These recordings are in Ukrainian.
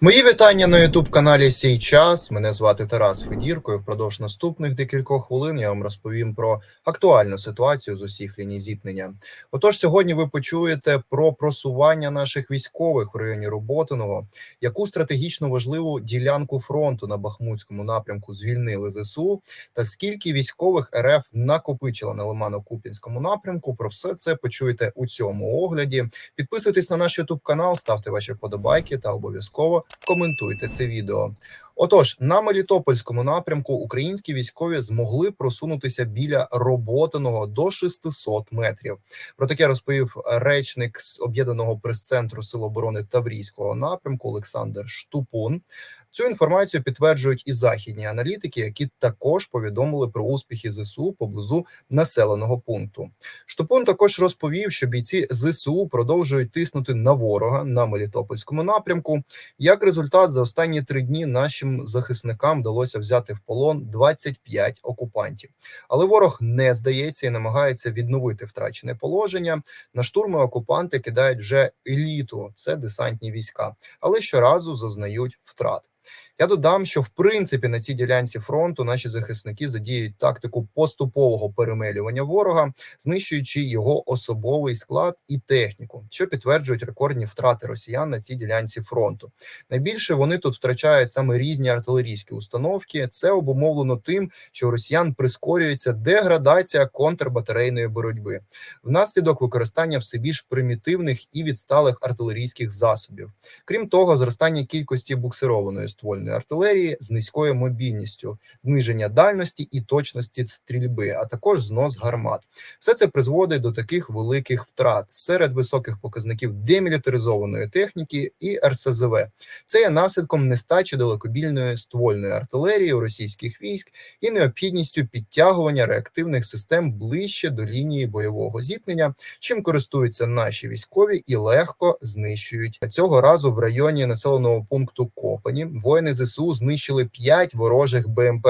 Мої вітання на youtube каналі Сій час. Мене звати Тарас Федірко. і Впродовж наступних декількох хвилин я вам розповім про актуальну ситуацію з усіх ліній зіткнення. Отож, сьогодні ви почуєте про просування наших військових в районі Роботиного, яку стратегічно важливу ділянку фронту на Бахмутському напрямку звільнили ЗСУ, та скільки військових РФ накопичила на Лимано-Купінському напрямку. Про все це почуєте у цьому огляді. Підписуйтесь на наш youtube канал, ставте ваші вподобайки та обов'язково коментуйте це відео. Отож, на Мелітопольському напрямку українські військові змогли просунутися біля роботиного до 600 метрів. Про таке розповів речник з об'єднаного прес-центру Сил оборони Таврійського напрямку Олександр Штупун. Цю інформацію підтверджують і західні аналітики, які також повідомили про успіхи зсу поблизу населеного пункту. Штупун також розповів, що бійці зсу продовжують тиснути на ворога на Мелітопольському напрямку. Як результат, за останні три дні нашим захисникам вдалося взяти в полон 25 окупантів, але ворог не здається і намагається відновити втрачене положення. На штурми окупанти кидають вже еліту, це десантні війська, але щоразу зазнають втрат. Я додам, що в принципі на цій ділянці фронту наші захисники задіють тактику поступового перемелювання ворога, знищуючи його особовий склад і техніку, що підтверджують рекордні втрати росіян на цій ділянці фронту. Найбільше вони тут втрачають саме різні артилерійські установки. Це обумовлено тим, що у росіян прискорюється деградація контрбатарейної боротьби внаслідок використання все більш примітивних і відсталих артилерійських засобів. Крім того, зростання кількості буксированої ствольної артилерії з низькою мобільністю, зниження дальності і точності стрільби, а також знос гармат. Все це призводить до таких великих втрат серед високих показників демілітаризованої техніки і РСЗВ. Це є наслідком нестачі далекобільної ствольної артилерії у російських військ і необхідністю підтягування реактивних систем ближче до лінії бойового зіткнення, чим користуються наші військові і легко знищують цього разу в районі населеного пункту Копані. Воїни ЗСУ знищили 5 ворожих БМП.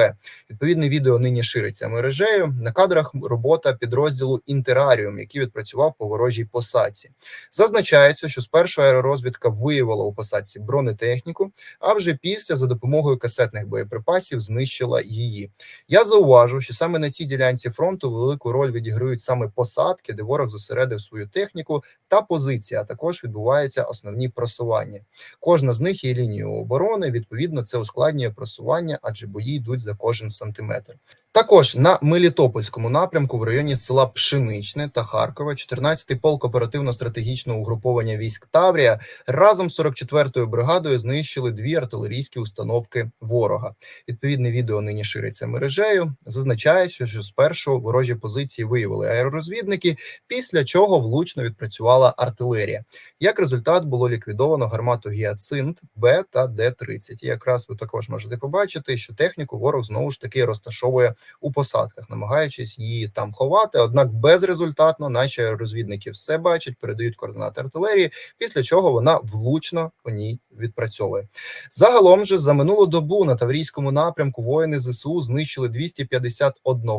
Відповідне відео нині шириться мережею. На кадрах робота підрозділу Інтераріум, який відпрацював по ворожій посадці. Зазначається, що спершу аеророзвідка виявила у посадці бронетехніку, а вже після за допомогою касетних боєприпасів знищила її. Я зауважу, що саме на цій ділянці фронту велику роль відіграють саме посадки, де ворог зосередив свою техніку та позиції, а також відбуваються основні просування. Кожна з них є лінією оборони. Відповідно, це ускладнює просування, адже бої йдуть за кожен сантиметр. Також на Мелітопольському напрямку в районі села Пшеничне та Харкова, 14-й полк оперативно-стратегічного угруповання військ Таврія разом з 44-ю бригадою знищили дві артилерійські установки ворога. Відповідне відео нині шириться мережею. Зазначається, що спершу ворожі позиції виявили аеророзвідники, після чого влучно відпрацювала артилерія. Як результат було ліквідовано гармату Гіацинт Б та Д-30. І якраз ви також можете побачити, що техніку ворог знову ж таки розташовує у посадках, намагаючись її там ховати. Однак безрезультатно наші розвідники все бачать, передають координати артилерії, після чого вона влучно по ній відпрацьовує. Загалом же за минулу добу на Таврійському напрямку воїни ЗСУ знищили 251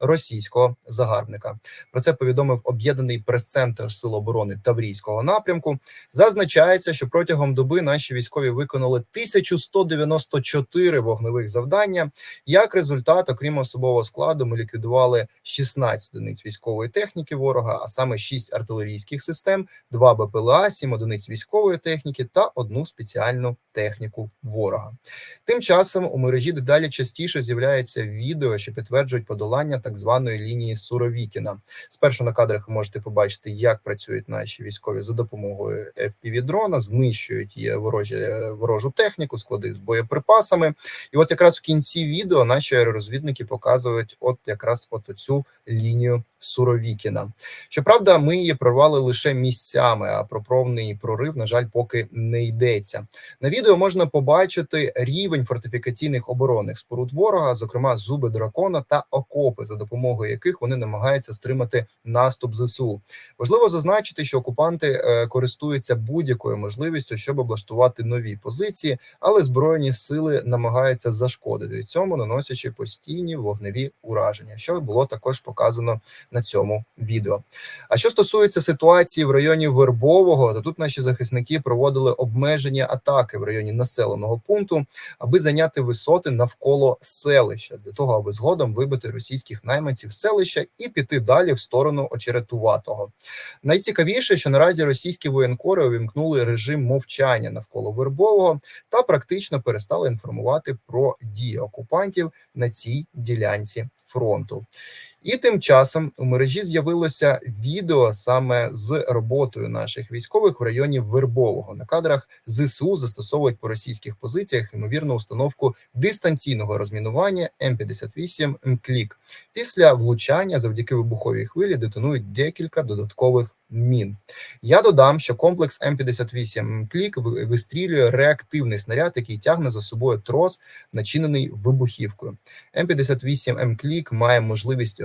російського загарбника. Про це повідомив об'єднаний прес-центр Сил оборони Таврійського напрямку. Зазначається, що протягом доби наші військові виконали 1194 вогневих завдання. Як результат, окрім особового складу, ми ліквідували 16 одиниць військової техніки ворога, а саме 6 артилерійських систем, 2 БПЛА, 7 одиниць військової техніки та одну спеціальну техніку ворога. Тим часом у мережі дедалі частіше з'являється відео, що підтверджують подолання так званої лінії Суровікіна. Спершу на кадрах ви можете побачити, як працюють наші військові за допомогою fpv дрона, знищують її ворожі ворожу техніку, склади з боєприпасами. І от якраз в кінці відео наші аеророзвідники показують, от якраз от цю лінію Суровікіна. Щоправда, ми її прорвали лише місцями, а про повний прорив, на жаль, поки не йдеться. На відео можна побачити рівень фортифікаційних оборонних споруд ворога, зокрема зуби дракона та окопи, за допомогою яких вони намагаються стримати наступ зсу. Важливо зазначити, що окупанти е, користуються будь-якою можливістю, щоб облаштувати нові позиції, але збройні сили намагаються зашкодити цьому, наносячи постійні вогневі ураження, що було також показано на цьому відео. А що стосується ситуації в районі Вербового, то тут наші захисники проводили обмеження атаки в районі населеного пункту, аби зайняти висоти навколо селища, для того, аби згодом вибити російських найманців селища і піти далі в сторону очеретуватого. Найцікавіше, що наразі російські воєнкори увімкнули режим мовчання навколо Вербового та практично перестали інформувати про дії окупантів на цій ділянці фронту. І тим часом у мережі з'явилося відео саме з роботою наших військових в районі Вербового. На кадрах ЗСУ застосовують по російських позиціях ймовірну установку дистанційного розмінування М58 МКЛІК. Після влучання завдяки вибуховій хвилі детонують декілька додаткових мін. Я додам, що комплекс М58 Клік вистрілює реактивний снаряд, який тягне за собою трос, начинений вибухівкою. М58 Клік має можливість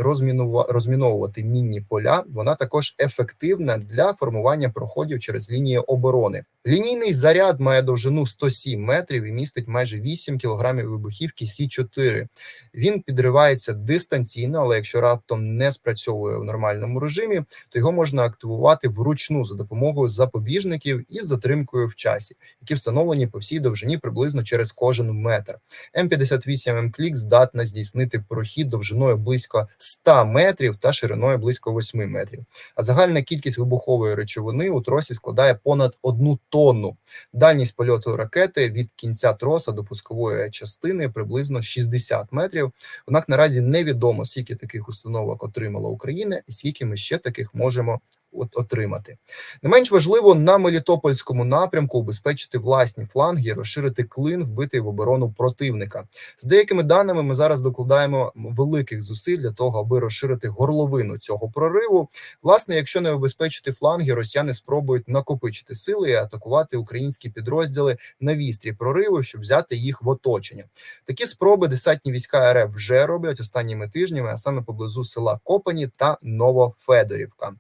розміновувати мінні поля. Вона також ефективна для формування проходів через лінії оборони. Лінійний заряд має довжину 107 метрів і містить майже 8 кілограмів вибухівки Сі 4 Він підривається дистанційно, але якщо раптом не спрацьовує в нормальному режимі, то його можна активувати вручну за допомогою запобіжників із затримкою в часі, які встановлені по всій довжині приблизно через кожен метр. М58 М-клік здатна здійснити прохід довжиною близько 100 метрів та шириною близько 8 метрів. А загальна кількість вибухової речовини у тросі складає понад одну тонну. Дальність польоту ракети від кінця троса до пускової частини приблизно 60 метрів. Однак наразі невідомо скільки таких установок отримала Україна, і скільки ми ще таких можемо отримати. Не менш важливо на Мелітопольському напрямку убезпечити власні фланги, розширити клин, вбитий в оборону противника. З деякими даними ми зараз докладаємо великих зусиль для того, аби розширити горловину цього прориву. Власне, якщо не убезпечити фланги, росіяни спробують накопичити сили і атакувати українські підрозділи на вістрі прориву, щоб взяти їх в оточення. Такі спроби десантні війська РФ вже роблять останніми тижнями, а саме поблизу села Копані та Новофедорівка.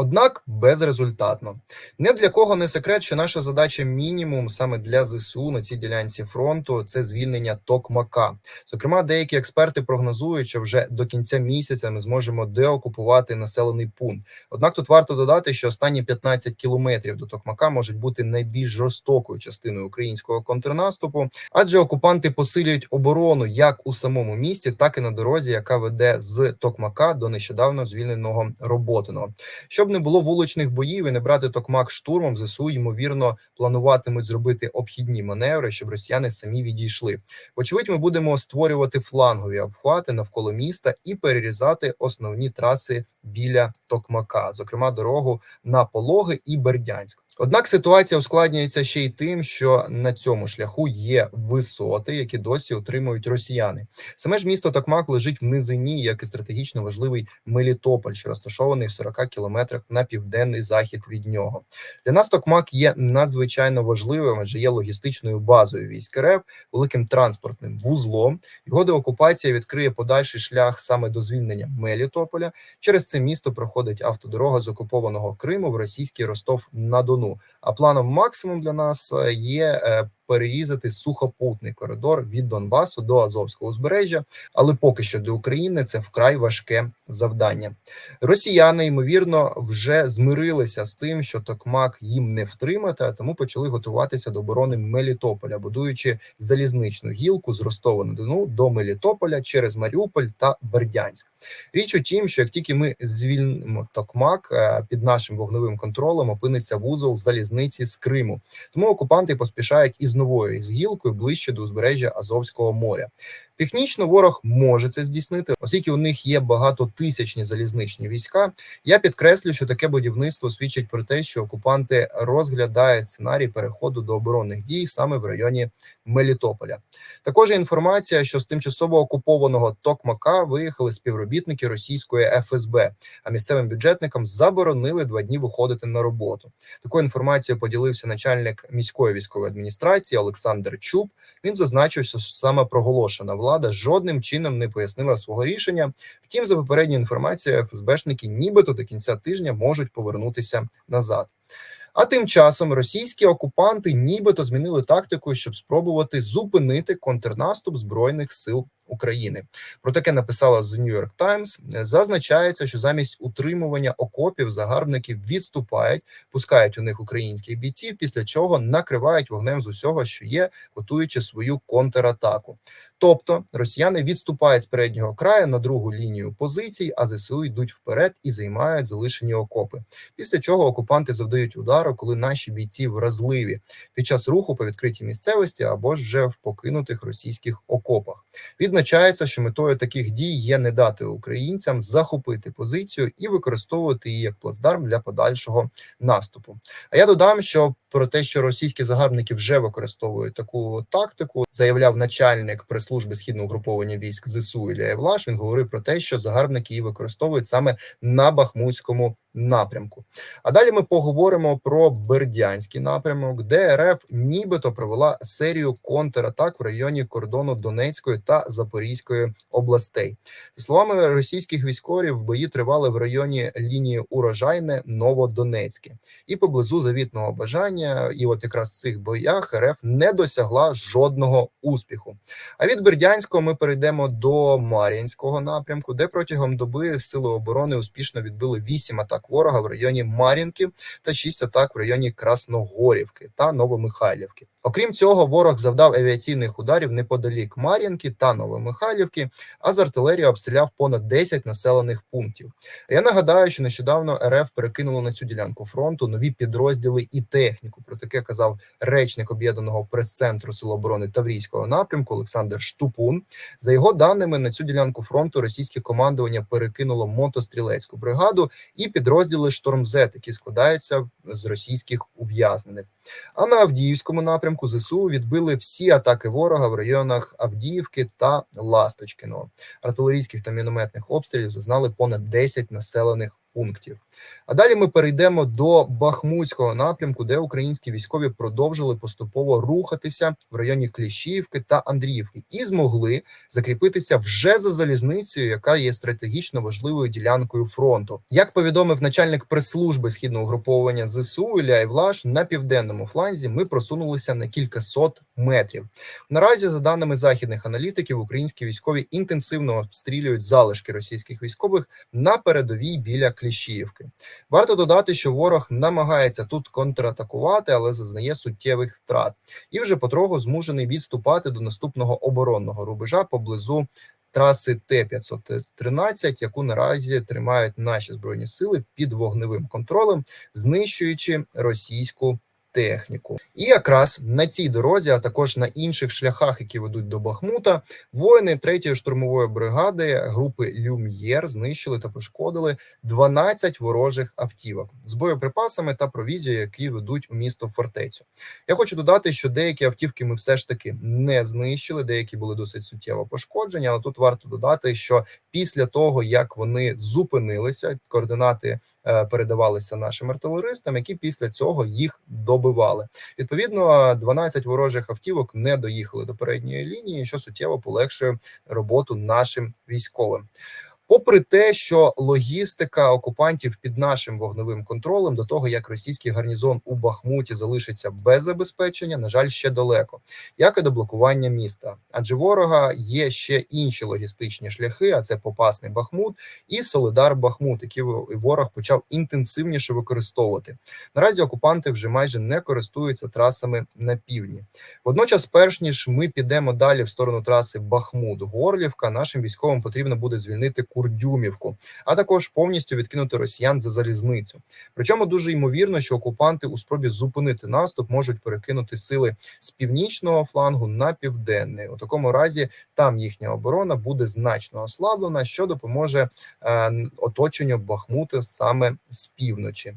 Однак безрезультатно. Не для кого не секрет, що наша задача мінімум саме для ЗСУ на цій ділянці фронту це звільнення Токмака. Зокрема, деякі експерти прогнозують, що вже до кінця місяця ми зможемо деокупувати населений пункт. Однак тут варто додати, що останні 15 кілометрів до Токмака можуть бути найбільш жорстокою частиною українського контрнаступу, адже окупанти посилюють оборону як у самому місті, так і на дорозі, яка веде з Токмака до нещодавно звільненого роботиного. Щоб не було вуличних боїв і не брати токмак штурмом, зсу ймовірно плануватимуть зробити обхідні маневри, щоб росіяни самі відійшли. Вочевидь, ми будемо створювати флангові обхвати навколо міста і перерізати основні траси біля Токмака, зокрема дорогу на Пологи і Бердянськ. Однак ситуація ускладнюється ще й тим, що на цьому шляху є висоти, які досі отримують росіяни. Саме ж місто Токмак лежить в низині, як і стратегічно важливий Мелітополь, що розташований в 40 кілометрах на південний захід від нього. Для нас Токмак є надзвичайно важливим, адже є логістичною базою військ РФ, великим транспортним вузлом. Його деокупація відкриє подальший шлях саме до звільнення Мелітополя. Через це місто проходить автодорога з окупованого Криму в російський Ростов на Дону. А планом максимум для нас е, є е, перерізати сухопутний коридор від Донбасу до Азовського узбережжя, але поки що для України це вкрай важке завдання. Росіяни ймовірно вже змирилися з тим, що Токмак їм не втримати, а тому почали готуватися до оборони Мелітополя, будуючи залізничну гілку з Ростова на Дону до Мелітополя через Маріуполь та Бердянськ. Річ у тім, що як тільки ми звільнимо Токмак е, під нашим вогневим контролем, опиниться вузол залізниці з Криму, тому окупанти поспішають із новою гілкою ближче до узбережжя Азовського моря. Технічно ворог може це здійснити, оскільки у них є багатотисячні залізничні війська. Я підкреслю, що таке будівництво свідчить про те, що окупанти розглядають сценарій переходу до оборонних дій саме в районі Мелітополя. Також інформація, що з тимчасово окупованого Токмака виїхали співробітники російської ФСБ, а місцевим бюджетникам заборонили два дні виходити на роботу. Такою інформацією поділився начальник міської військової адміністрації Олександр Чуб. Він зазначив, що саме проголошена влада жодним чином не пояснила свого рішення. Втім, за попередньою інформацією, ФСБшники, нібито до кінця тижня можуть повернутися назад. А тим часом російські окупанти нібито змінили тактику, щоб спробувати зупинити контрнаступ збройних сил України. Про таке написала The New York Times. Зазначається, що замість утримування окопів загарбники відступають, пускають у них українських бійців, після чого накривають вогнем з усього, що є, готуючи свою контратаку. Тобто росіяни відступають з переднього краю на другу лінію позицій, а ЗСУ йдуть вперед і займають залишені окопи. Після чого окупанти завдають удару, коли наші бійці вразливі під час руху по відкритій місцевості або ж вже в покинутих російських окопах. Відзначається, що метою таких дій є не дати українцям захопити позицію і використовувати її як плацдарм для подальшого наступу. А я додам, що про те, що російські загарбники вже використовують таку тактику, заявляв начальник прес-служби східного угруповання військ ЗСУ Ілля Євлаш. Він говорив про те, що загарбники її використовують саме на Бахмутському напрямку. А далі ми поговоримо про Бердянський напрямок, де РФ нібито провела серію контратак в районі кордону Донецької та Запорізької областей. За словами російських військових, бої тривали в районі лінії урожайне Новодонецьке і поблизу завітного бажання. І от якраз в цих боях РФ не досягла жодного успіху. А від Бердянського ми перейдемо до Мар'їнського напрямку, де протягом доби сили оборони успішно відбили 8 атак ворога в районі Мар'їнки та 6 атак в районі Красногорівки та Новомихайлівки. Окрім цього, ворог завдав авіаційних ударів неподалік Мар'їнки та Новомихайлівки, а з артилерії обстріляв понад 10 населених пунктів. Я нагадаю, що нещодавно РФ перекинуло на цю ділянку фронту нові підрозділи і техніку. Про таке казав речник об'єднаного прес-центру Сил оборони Таврійського напрямку Олександр Штупун. За його даними, на цю ділянку фронту російське командування перекинуло мотострілецьку бригаду і підрозділи «Штормзет», які складаються з російських ув'язнених. А на Авдіївському напрямку ЗСУ відбили всі атаки ворога в районах Авдіївки та Ласточкиного. Артилерійських та мінометних обстрілів зазнали понад 10 населених пунктів. А далі ми перейдемо до Бахмутського напрямку, де українські військові продовжили поступово рухатися в районі Кліщіївки та Андріївки і змогли закріпитися вже за залізницею, яка є стратегічно важливою ділянкою фронту. Як повідомив начальник прес-служби східного угруповання ЗСУ Ілля Івлаш, на південному фланзі ми просунулися на кількасот метрів. Наразі, за даними західних аналітиків, українські військові інтенсивно обстрілюють залишки російських військових на передовій біля Кліщіївки. Варто додати, що ворог намагається тут контратакувати, але зазнає суттєвих втрат, і вже потроху змушений відступати до наступного оборонного рубежа поблизу траси Т-513, яку наразі тримають наші збройні сили під вогневим контролем, знищуючи російську. Техніку, і якраз на цій дорозі, а також на інших шляхах, які ведуть до Бахмута, воїни 3-ї штурмової бригади групи Люм'єр знищили та пошкодили 12 ворожих автівок з боєприпасами та провізією, які ведуть у місто фортецю. Я хочу додати, що деякі автівки ми все ж таки не знищили, деякі були досить суттєво пошкоджені. Але тут варто додати, що після того як вони зупинилися, координати передавалися нашим артилеристам, які після цього їх добивали. Відповідно, 12 ворожих автівок не доїхали до передньої лінії, що суттєво полегшує роботу нашим військовим. Попри те, що логістика окупантів під нашим вогневим контролем до того, як російський гарнізон у Бахмуті залишиться без забезпечення, на жаль, ще далеко, як і до блокування міста. Адже ворога є ще інші логістичні шляхи: а це Попасний Бахмут і Солидар Бахмут, які ворог почав інтенсивніше використовувати. Наразі окупанти вже майже не користуються трасами на півдні. Водночас, перш ніж ми підемо далі в сторону траси Бахмут-Горлівка, нашим військовим потрібно буде звільнити Курдюмівку, а також повністю відкинути росіян за залізницю. Причому дуже ймовірно, що окупанти у спробі зупинити наступ можуть перекинути сили з північного флангу на південний. У такому разі там їхня оборона буде значно ослаблена, що допоможе е, оточенню Бахмута саме з півночі.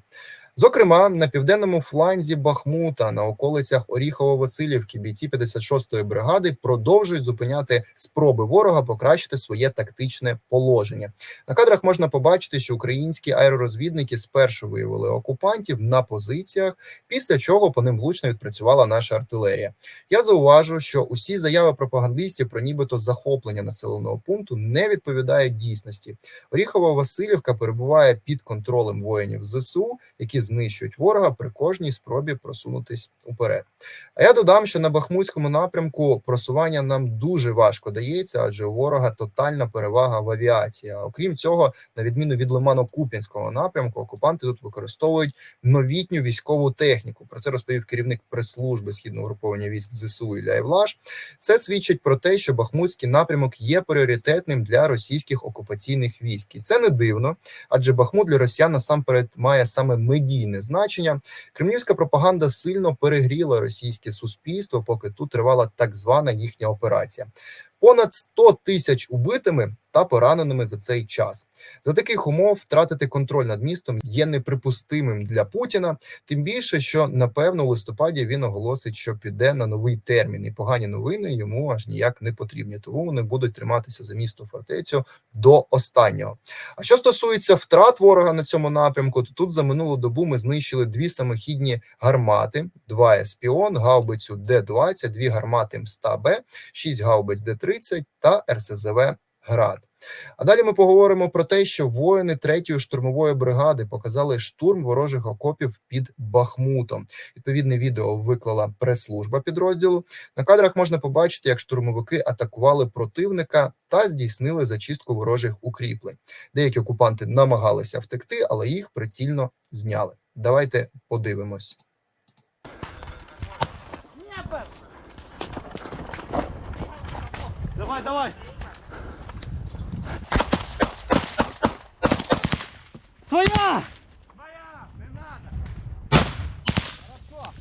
Зокрема, на південному фланзі Бахмута на околицях Оріхово-Василівки бійці 56-ї бригади продовжують зупиняти спроби ворога покращити своє тактичне положення. На кадрах можна побачити, що українські аеророзвідники спершу виявили окупантів на позиціях, після чого по ним влучно відпрацювала наша артилерія. Я зауважу, що усі заяви пропагандистів про нібито захоплення населеного пункту не відповідають дійсності. Оріхова Васильівка перебуває під контролем воїнів ЗСУ, які знищують ворога при кожній спробі просунутись уперед. А я додам, що на Бахмутському напрямку просування нам дуже важко дається, адже у ворога тотальна перевага в авіації. Окрім цього, на відміну від Лимано-Куп'янського напрямку, окупанти тут використовують новітню військову техніку. Про це розповів керівник прес-служби східного груповання військ ЗСУ Ілля Євлаш. Це свідчить про те, що Бахмутський напрямок є пріоритетним для російських окупаційних військ, і це не дивно, адже Бахмут для росіян насамперед має саме медійне значення. Кремлівська пропаганда сильно перегріла російське суспільство, поки тут тривала так звана їхня операція. Понад 100 тисяч убитими та пораненими за цей час. За таких умов втратити контроль над містом є неприпустимим для Путіна. Тим більше, що напевно у листопаді він оголосить, що піде на новий термін, і погані новини йому аж ніяк не потрібні. Тому вони будуть триматися за місто фортецю до останнього. А що стосується втрат ворога на цьому напрямку, то тут за минулу добу ми знищили дві самохідні гармати: два еспіон, гаубицю Д-20, дві гармати МСТА-Б, шість гаубиць Д-30 та РСЗВ Град. А далі ми поговоримо про те, що воїни третьої штурмової бригади показали штурм ворожих окопів під Бахмутом. Відповідне відео виклала прес-служба підрозділу. На кадрах можна побачити, як штурмовики атакували противника та здійснили зачистку ворожих укріплень. Деякі окупанти намагалися втекти, але їх прицільно зняли. Давайте подивимось. Давай, давай. Своя! Своя! Не надо! Хорошо!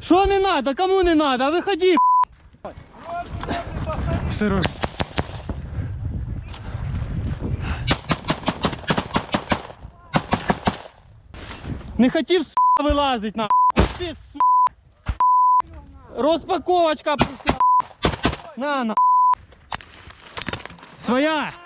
Що не надо? Кому не надо? Виходи! Сереж. Не хотів с**, вилазить на. Ти, с**. Розпаковочка прийшла. На, на. Своя!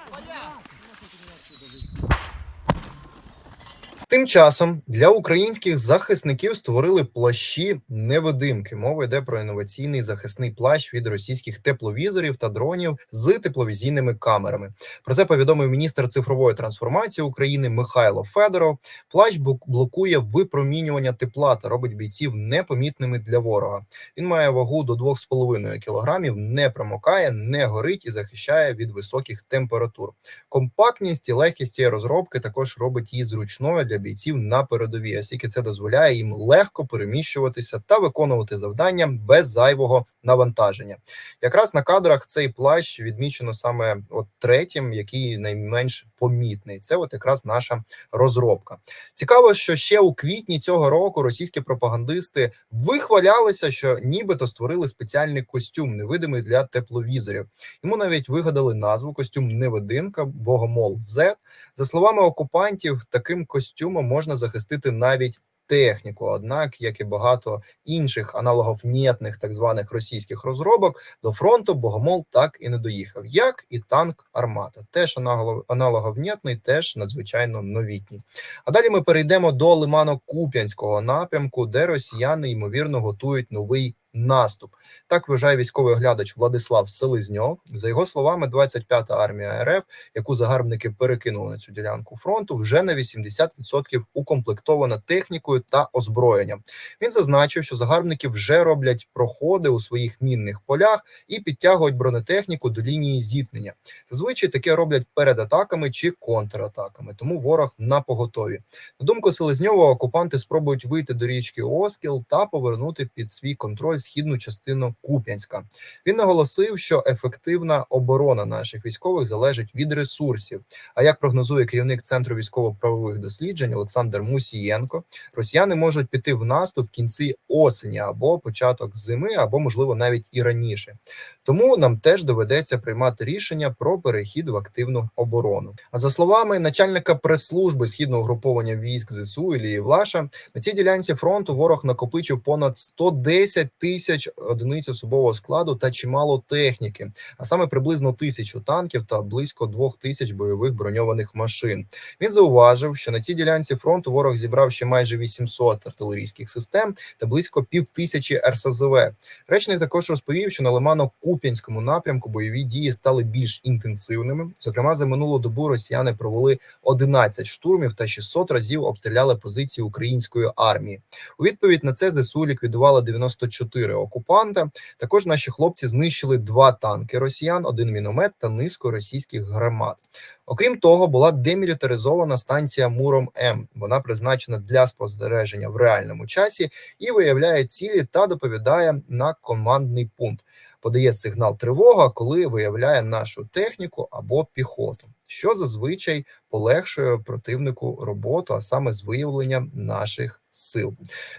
Тим часом для українських захисників створили плащі невидимки. Мова йде про інноваційний захисний плащ від російських тепловізорів та дронів з тепловізійними камерами. Про це повідомив міністр цифрової трансформації України Михайло Федоров. Плащ блокує випромінювання тепла та робить бійців непомітними для ворога. Він має вагу до 2,5 кілограмів, не промокає, не горить і захищає від високих температур. Компактність і легкість цієї розробки також робить її зручною для бійців на передовій, оскільки це дозволяє їм легко переміщуватися та виконувати завдання без зайвого навантаження. Якраз на кадрах цей плащ відмічено саме от третім, який найменш помітний. Це от якраз наша розробка. Цікаво, що ще у квітні цього року російські пропагандисти вихвалялися, що нібито створили спеціальний костюм, невидимий для тепловізорів. Йому навіть вигадали назву костюм невидимка Богомол Z. За словами окупантів, таким костюмом можна захистити навіть техніку. Однак, як і багато інших аналоговнєтних так званих російських розробок, до фронту Богомол так і не доїхав, як і танк Армата. Теж аналог- аналоговнєтний, теж надзвичайно новітній. А далі ми перейдемо до Лимано-Куп'янського напрямку, де росіяни ймовірно готують новий наступ. Так вважає військовий оглядач Владислав Селезньов. За його словами, 25-та армія РФ, яку загарбники перекинули на цю ділянку фронту, вже на 80% укомплектована технікою та озброєнням. Він зазначив, що загарбники вже роблять проходи у своїх мінних полях і підтягують бронетехніку до лінії зіткнення. Зазвичай таке роблять перед атаками чи контратаками, тому ворог на поготові. На думку Селезньова, окупанти спробують вийти до річки Оскіл та повернути під свій контроль східну частину Куп'янська. Він наголосив, що ефективна оборона наших військових залежить від ресурсів. А як прогнозує керівник центру військово-правових досліджень Олександр Мусієнко, росіяни можуть піти в наступ в кінці осені або початок зими, або можливо навіть і раніше. Тому нам теж доведеться приймати рішення про перехід в активну оборону. А за словами начальника прес-служби східного груповання військ ЗСУ Ілії Влаша, на цій ділянці фронту ворог накопичив понад 110 тисяч тисяч одиниць особового складу та чимало техніки, а саме приблизно тисячу танків та близько двох тисяч бойових броньованих машин. Він зауважив, що на цій ділянці фронту ворог зібрав ще майже 800 артилерійських систем та близько півтисячі РСЗВ. Речник також розповів, що на Лимано-Куп'янському напрямку бойові дії стали більш інтенсивними. Зокрема, за минулу добу росіяни провели 11 штурмів та 600 разів обстріляли позиції української армії. У відповідь на це ЗСУ ліквідували 94 окупанта. Також наші хлопці знищили два танки росіян, один міномет та низку російських гармат. Окрім того, була демілітаризована станція Муром М. Вона призначена для спостереження в реальному часі і виявляє цілі та доповідає на командний пункт. Подає сигнал тривога, коли виявляє нашу техніку або піхоту, що зазвичай полегшує противнику роботу, а саме з виявленням наших сил.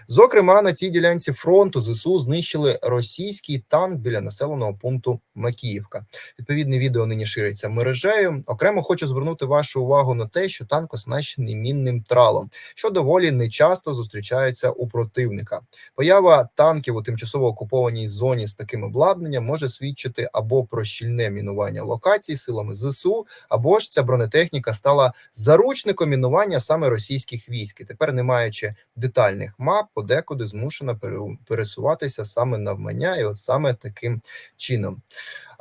Зокрема, на цій ділянці фронту ЗСУ знищили російський танк біля населеного пункту Макіївка. Відповідне відео нині шириться мережею. Окремо хочу звернути вашу увагу на те, що танк оснащений мінним тралом, що доволі нечасто зустрічається у противника. Поява танків у тимчасово окупованій зоні з таким обладнанням може свідчити або про щільне мінування локацій силами ЗСУ, або ж ця бронетехніка стала заручником мінування саме російських військ. І тепер, не маючи детальних мап, подекуди змушена пересуватися саме навмання, і от саме таким чином.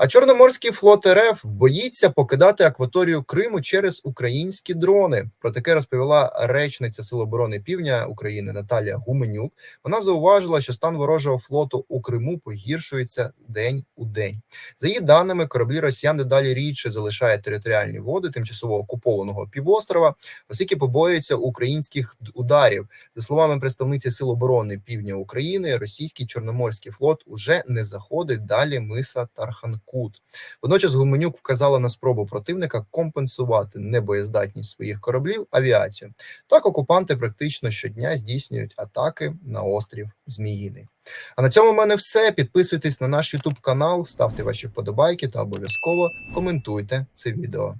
А Чорноморський флот РФ боїться покидати акваторію Криму через українські дрони. Про таке розповіла речниця Сил оборони Півдня України Наталія Гуменюк. Вона зауважила, що стан ворожого флоту у Криму погіршується день у день. За її даними, кораблі росіян дедалі рідше залишає територіальні води тимчасово окупованого півострова, оскільки побоюються українських ударів. За словами представниці Сил оборони Півдня України, російський чорноморський флот уже не заходить далі миса Тарханкут. Водночас Гуменюк вказала на спробу противника компенсувати небоєздатність своїх кораблів авіацією. Так окупанти практично щодня здійснюють атаки на острів Зміїний. А на цьому в мене все. Підписуйтесь на наш YouTube канал, ставте ваші вподобайки та обов'язково коментуйте це відео.